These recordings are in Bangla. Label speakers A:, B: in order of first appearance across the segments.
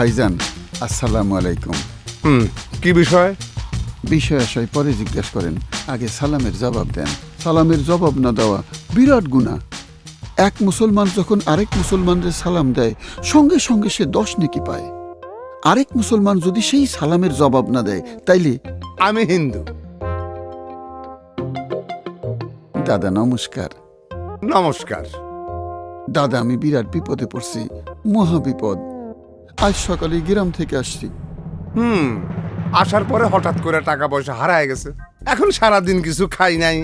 A: ভাইজান আসসালামু আলাইকুম।
B: হুম কি বিষয়?
A: বিষয় আশয় পরে জিজ্ঞেস করেন আগে সালামের জবাব দেন। সালামের জবাব না দেওয়া বিরাট গুণা এক মুসলমান যখন আরেক মুসলমানদের সালাম দেয় সঙ্গে সঙ্গে সে দশ নেকি পায়। আরেক মুসলমান যদি সেই সালামের জবাব না দেয় তাইলে?
B: আমি হিন্দু।
A: দাদা নমস্কার।
B: নমস্কার।
A: দাদা আমি বিরাট বিপদে পড়ছি মহা বিপদ আজ সকালে গ্রাম থেকে আসছি।
B: হুম আসার পরে হঠাৎ করে টাকা পয়সা হারায় গেছে। এখন সারা দিন কিছু খাই নাই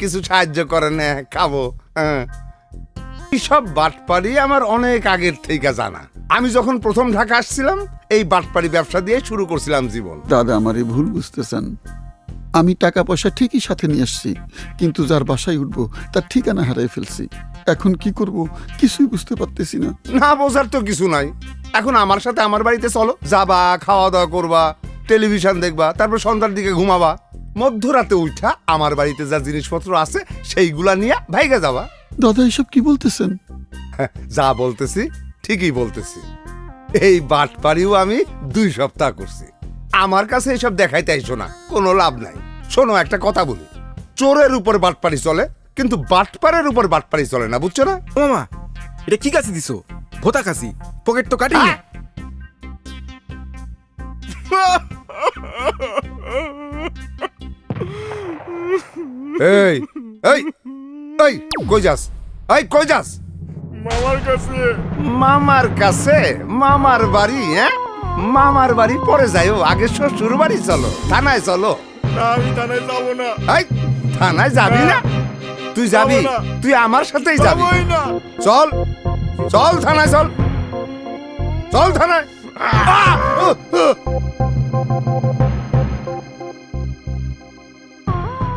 B: কিছু সাহায্য করে না খাব হ্যাঁ সব বাটপাড়ি আমার অনেক আগের থেকে জানা। আমি যখন প্রথম ঢাকা আসছিলাম এই বাটপাড়ি ব্যবসা দিয়ে শুরু করছিলাম জীবন।
A: দাদা আমার এই ভুল বুঝতেছেন। আমি টাকা পয়সা ঠিকই সাথে নিয়ে আসছি কিন্তু যার বাসায় উঠবো তার ঠিকানা হারিয়ে ফেলছি। এখন কি করব কিছুই বুঝতে পারতেছি না।
B: না বোঝার তো কিছু নাই। এখন আমার সাথে আমার বাড়িতে চলো। যাবা খাওয়া দাওয়া করবা টেলিভিশন দেখবা তারপর সন্ধ্যার দিকে ঘুমাবা। মধ্যরাতে উঠা আমার বাড়িতে যা জিনিসপত্র আছে সেইগুলা নিয়ে ভাইগে যাবা।
A: দাদা এসব কি বলতেছেন?
B: হ্যাঁ, যা বলতেছি ঠিকই বলতেছি। এই বাটপাড়িও আমি দুই সপ্তাহ করছি। আমার কাছে এসব দেখাইতে আইসো না কোনো লাভ নাই। শোনো একটা কথা বলি। চোরের উপর বাটপাড়ি চলে কিন্তু বাটপাড়ের উপর বাটপাড়ি চলে না বুঝছ না?
C: ও মামা এটা কি কাছে দিছো? ভোতা কাছি পকেট তো কাটি!
B: এই এই এই কই যাস? এই কই যাস?
C: মামার কাছে।
B: মামার কাছে? মামার বাড়ি হ্যাঁ? মামার বাড়ি পরে যাইও আগে শ্বশুর বাড়ি চলো থানায় চলো।
C: না আমি থানায় যাব না।
B: এই থানায় যাবি না? তুই যাবি
C: না।
B: তুই আমার সাথেই যাবি।
C: যাবোই না।
B: চল। চল থানায় চল। চল থানায়।